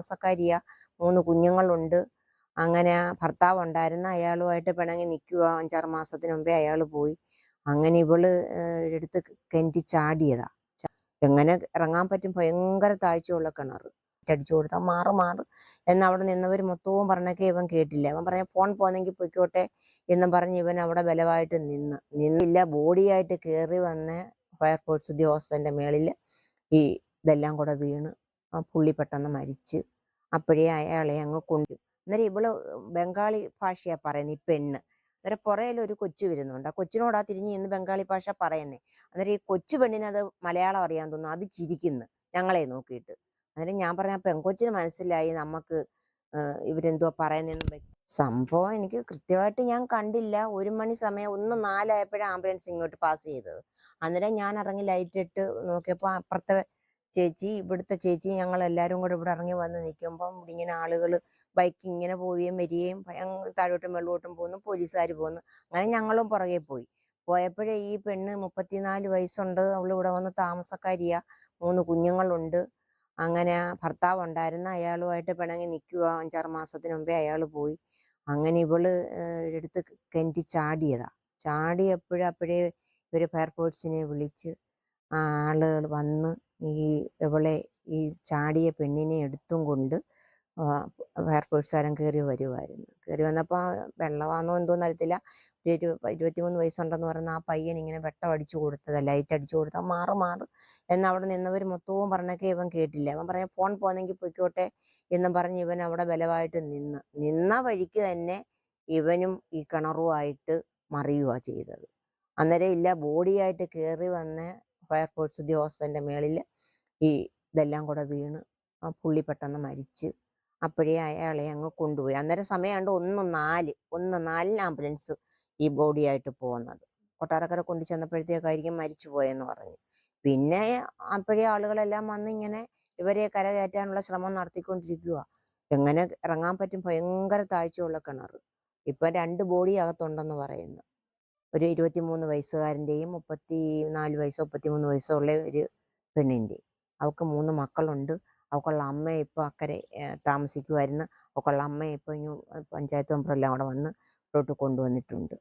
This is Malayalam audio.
താമസക്കാരിയാ മൂന്ന് കുഞ്ഞുങ്ങളുണ്ട്. അങ്ങനെ ഭർത്താവ് ഉണ്ടായിരുന്ന അയാളുമായിട്ട് പിണങ്ങി നിൽക്കുക അഞ്ചാറ് മാസത്തിന് മുമ്പേ അയാൾ പോയി. അങ്ങനെ ഇവൾ എടുത്ത് കെന്റി ചാടിയതാ. എങ്ങനെ ഇറങ്ങാൻ പറ്റും? ഭയങ്കര താഴ്ചയുള്ള കിണർ അടിച്ചു കൊടുത്താൽ മാറ് മാറ്. എന്ന് അവിടെ നിന്നവർ മൊത്തവും പറഞ്ഞൊക്കെ ഇവൻ കേട്ടില്ല. അവൻ പറഞ്ഞ ഫോൺ പോന്നെങ്കിൽ പൊയ്ക്കോട്ടെ എന്നും പറഞ്ഞ് ഇവൻ അവിടെ ബലമായിട്ട് നിന്ന്. നിന്നില്ല. ബോഡിയായിട്ട് കയറി വന്ന ഫയർഫോഴ്സ് ഉദ്യോഗസ്ഥന്റെ മേളിൽ ഈ ഇതെല്ലാം കൂടെ വീണ് പുള്ളി പെട്ടെന്ന് മരിച്ച്. അപ്പോഴേ അയാളെ അങ്ങ് കൊണ്ടു അന്നേരം ഇവൾ ബംഗാളി ഭാഷയാണ് പറയുന്നത് ഈ പെണ്ണ്. അന്നേരം പുറയിൽ ഒരു കൊച്ചു വരുന്നുണ്ട്. ആ കൊച്ചിനോടാ തിരിഞ്ഞ് ഇന്ന് ബംഗാളി ഭാഷ പറയുന്നേ. അന്നേരം ഈ കൊച്ചു പെണ്ണിന് അത് മലയാളം അറിയാൻ തോന്നുന്നു. അത് ചിരിക്കുന്നു ഞങ്ങളെ നോക്കിയിട്ട്. അന്നേരം ഞാൻ പറഞ്ഞ ആ പെൺകൊച്ചിന് മനസ്സിലായി നമുക്ക് ഇവരെന്തോ പറയുന്നതെന്ന് സംഭവം എനിക്ക് കൃത്യമായിട്ട് ഞാൻ കണ്ടില്ല. ഒരു മണി സമയം ഒന്ന് നാലായപ്പോഴാണ് ആംബുലൻസ് ഇങ്ങോട്ട് പാസ് ചെയ്തത്. അന്നേരം ഞാൻ ഇറങ്ങി ലൈറ്റ് ഇട്ട് നോക്കിയപ്പോൾ അപ്പുറത്തെ ചേച്ചി ഇവിടുത്തെ ചേച്ചി ഞങ്ങൾ എല്ലാവരും കൂടെ ഇവിടെ ഇറങ്ങി വന്ന് നിൽക്കുമ്പം ഇവിടെ ഇങ്ങനെ ആളുകൾ ബൈക്ക് ഇങ്ങനെ പോവുകയും വരികയും താഴോട്ടും വെള്ളോട്ടും പോകുന്നു പോലീസുകാർ പോകുന്നു. അങ്ങനെ ഞങ്ങളും പുറകെ പോയി. പോയപ്പോഴേ ഈ പെണ്ണ് മുപ്പത്തിനാല് വയസ്സുണ്ട്. അവൾ ഇവിടെ വന്ന് താമസക്കാരിയാ. മൂന്ന് കുഞ്ഞുങ്ങളുണ്ട്. അങ്ങനെ ഭർത്താവ് ഉണ്ടായിരുന്ന അയാളുമായിട്ട് പിണങ്ങി നിൽക്കുക. അഞ്ചാറ് മാസത്തിന് മുമ്പേ അയാൾ പോയി. അങ്ങനെ ഇവൾ എടുത്ത് കെന്റി ചാടിയതാ. ചാടിയപ്പോഴപ്പോഴേ ഇവർ ഫയർഫോഴ്സിനെ വിളിച്ച് ആളുകൾ വന്ന് ഈ ഇവളെ ഈ ചാടിയ പെണ്ണിനെ എടുത്തും കൊണ്ട് ഫയർഫോഴ്സുകാരൻ കയറി വരുമായിരുന്നു കയറി വന്നപ്പോൾ വെള്ളമാണോ എന്തോന്ന് അറിയത്തില്ല. ഇരുപത്തിമൂന്ന് വയസ്സുണ്ടെന്ന് പറയുന്ന ആ പയ്യൻ ഇങ്ങനെ വെട്ടം അടിച്ചു കൊടുത്തത് ലൈറ്റ് അടിച്ചു കൊടുത്താൽ മാറ് മാറ് എന്ന് അവിടെ നിന്നവർ മൊത്തവും പറഞ്ഞൊക്കെ ഇവൻ കേട്ടില്ല. അവൻ പറഞ്ഞ ഫോൺ പോന്നെങ്കിൽ പൊയ്ക്കോട്ടെ എന്നും പറഞ്ഞ് ഇവൻ അവിടെ ബലമായിട്ട് നിന്ന്. നിന്ന വഴിക്ക് തന്നെ ഇവനും ഈ കിണറുമായിട്ട് മറിയുക ചെയ്തത്. അന്നേരം ഇല്ല ബോഡിയായിട്ട് കയറി വന്ന ഫയർഫോഴ്സ് ഉദ്യോഗസ്ഥന്റെ മേളിൽ ഈ ഇതെല്ലാം കൂടെ വീണ് ആ പുള്ളി പെട്ടെന്ന് മരിച്ച്. അപ്പോഴേ അയാളെ അങ്ങ് കൊണ്ടുപോയി. അന്നേരം സമയമുണ്ട് ഒന്ന് നാല് ഒന്ന് നാലിന് ആംബുലൻസ് ഈ ബോഡിയായിട്ട് പോകുന്നത് കൊട്ടാരക്കര കൊണ്ടു ചെന്നപ്പോഴത്തേക്കായിരിക്കും മരിച്ചു പോയെന്ന് പറഞ്ഞു. പിന്നെ അപ്പോഴേ ആളുകളെല്ലാം വന്ന് ഇങ്ങനെ ഇവരെ കരകയറ്റാനുള്ള ശ്രമം നടത്തിക്കൊണ്ടിരിക്കുക എങ്ങനെ ഇറങ്ങാൻ പറ്റും? ഭയങ്കര താഴ്ചയുള്ള കിണർ ഇപ്പം രണ്ട് ബോഡി അകത്തുണ്ടെന്ന് പറയുന്നു. ഒരു ഇരുപത്തിമൂന്ന് വയസ്സുകാരന്റെയും മുപ്പത്തി നാല് വയസ്സോ മുപ്പത്തിമൂന്ന് വയസ്സോ ഉള്ള ഒരു പെണ്ണിന്റെ അവൾക്ക് മൂന്ന് മക്കളുണ്ട്. അവൾക്കുള്ള അമ്മ ഇപ്പോൾ അക്കരെ താമസിക്കുമായിരുന്നു അവൾക്കുള്ള അമ്മ ഇപ്പോൾ പഞ്ചായത്ത് മെമ്പറെല്ലാം അവിടെ വന്ന് ഇവിടോട്ട് കൊണ്ടുവന്നിട്ടുണ്ട്.